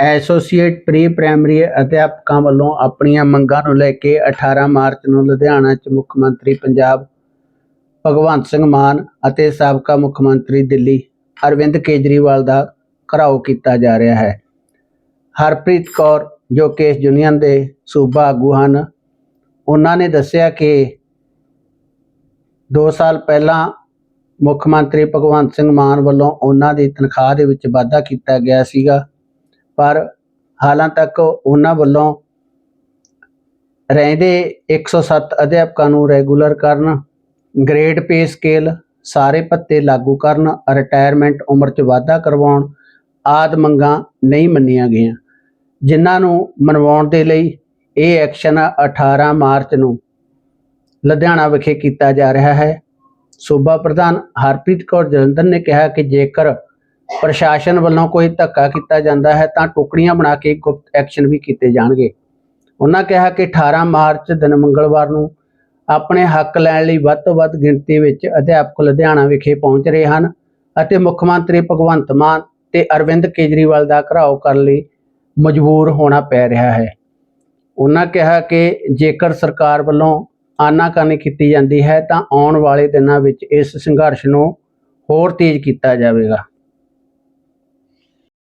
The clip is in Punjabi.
ਐਸੋਸੀਏਟ ਪ੍ਰੀ ਪ੍ਰਾਇਮਰੀ ਅਧਿਆਪਕਾਂ ਵੱਲੋਂ ਆਪਣੀਆਂ ਮੰਗਾਂ ਨੂੰ ਲੈ ਕੇ 18 ਮਾਰਚ ਨੂੰ ਲੁਧਿਆਣਾ 'ਚ ਮੁੱਖ ਮੰਤਰੀ ਪੰਜਾਬ ਭਗਵੰਤ ਸਿੰਘ ਮਾਨ ਅਤੇ ਸਾਬਕਾ ਮੁੱਖ ਮੰਤਰੀ ਦਿੱਲੀ ਅਰਵਿੰਦ ਕੇਜਰੀਵਾਲ ਦਾ ਘਰਾਓ ਕੀਤਾ ਜਾ ਰਿਹਾ ਹੈ। ਹਰਪ੍ਰੀਤ ਕੌਰ, ਜੋ ਕਿ ਇਸ ਯੂਨੀਅਨ ਦੇ ਸੂਬਾ ਆਗੂ ਹਨ, ਉਹਨਾਂ ਨੇ ਦੱਸਿਆ ਕਿ 2 ਸਾਲ ਪਹਿਲਾਂ ਮੁੱਖ ਮੰਤਰੀ ਭਗਵੰਤ ਸਿੰਘ ਮਾਨ ਵੱਲੋਂ ਉਹਨਾਂ ਦੀ ਤਨਖਾਹ ਦੇ ਵਿੱਚ ਵਾਧਾ ਕੀਤਾ ਗਿਆ ਸੀਗਾ। ਪਰ ਹਾਲਾਂ ਤੱਕ ਉਹਨਾਂ ਵੱਲੋਂ ਰਹਿੰਦੇ 107 ਅਧਿਆਪਕਾਂ ਨੂੰ ਰੈਗੂਲਰ ਕਰਨ, ਗ੍ਰੇਡ ਪੇ ਸਕੇਲ, ਸਾਰੇ ਭੱਤੇ ਲਾਗੂ ਕਰਨ, ਰਿਟਾਇਰਮੈਂਟ ਉਮਰ 'ਚ ਵਾਧਾ ਕਰਵਾਉਣ ਆਦ ਮੰਗਾਂ ਨਹੀਂ ਮੰਨੀਆਂ ਗਈਆਂ, ਜਿਨ੍ਹਾਂ ਨੂੰ ਮਨਵਾਉਣ ਦੇ ਲਈ ਇਹ ਐਕਸ਼ਨ 18 ਮਾਰਚ ਨੂੰ ਲੁਧਿਆਣਾ ਵਿਖੇ ਕੀਤਾ ਜਾ ਰਿਹਾ ਹੈ। ਸੂਬਾ ਪ੍ਰਧਾਨ ਹਰਪ੍ਰੀਤ ਕੌਰ ਜਲੰਧਰ ਨੇ ਕਿਹਾ ਕਿ ਜੇਕਰ ਪ੍ਰਸ਼ਾਸਨ ਵੱਲੋਂ ਕੋਈ ਧੱਕਾ ਕੀਤਾ ਜਾਂਦਾ ਹੈ ਤਾਂ ਟੁਕੜੀਆਂ ਬਣਾ ਕੇ ਗੁਪਤ ਐਕਸ਼ਨ ਵੀ ਕੀਤੇ ਜਾਣਗੇ। ਉਹਨਾਂ ਕਿਹਾ ਕਿ 18 ਮਾਰਚ ਦਿਨ ਮੰਗਲਵਾਰ ਨੂੰ ਆਪਣੇ ਹੱਕ ਲੈਣ ਲਈ ਵੱਧ ਤੋਂ ਵੱਧ ਗਿਣਤੀ ਵਿੱਚ ਅਧਿਆਪਕ ਲੁਧਿਆਣਾ ਵਿਖੇ ਪਹੁੰਚ ਰਹੇ ਹਨ ਅਤੇ ਮੁੱਖ ਮੰਤਰੀ ਭਗਵੰਤ ਮਾਨ ਤੇ ਅਰਵਿੰਦ ਕੇਜਰੀਵਾਲ ਦਾ ਘਰਾਓ ਕਰਨ ਲਈ ਮਜਬੂਰ ਹੋਣਾ ਪੈ ਰਿਹਾ ਹੈ। ਉਹਨਾਂ ਕਿਹਾ ਕਿ ਜੇਕਰ ਸਰਕਾਰ ਵੱਲੋਂ ਆਨਾਕਾਨੀ ਕੀਤੀ ਜਾਂਦੀ ਹੈ ਤਾਂ ਆਉਣ ਵਾਲੇ ਦਿਨਾਂ ਵਿੱਚ ਇਸ ਸੰਘਰਸ਼ ਨੂੰ ਹੋਰ ਤੇਜ਼ ਕੀਤਾ ਜਾਵੇਗਾ।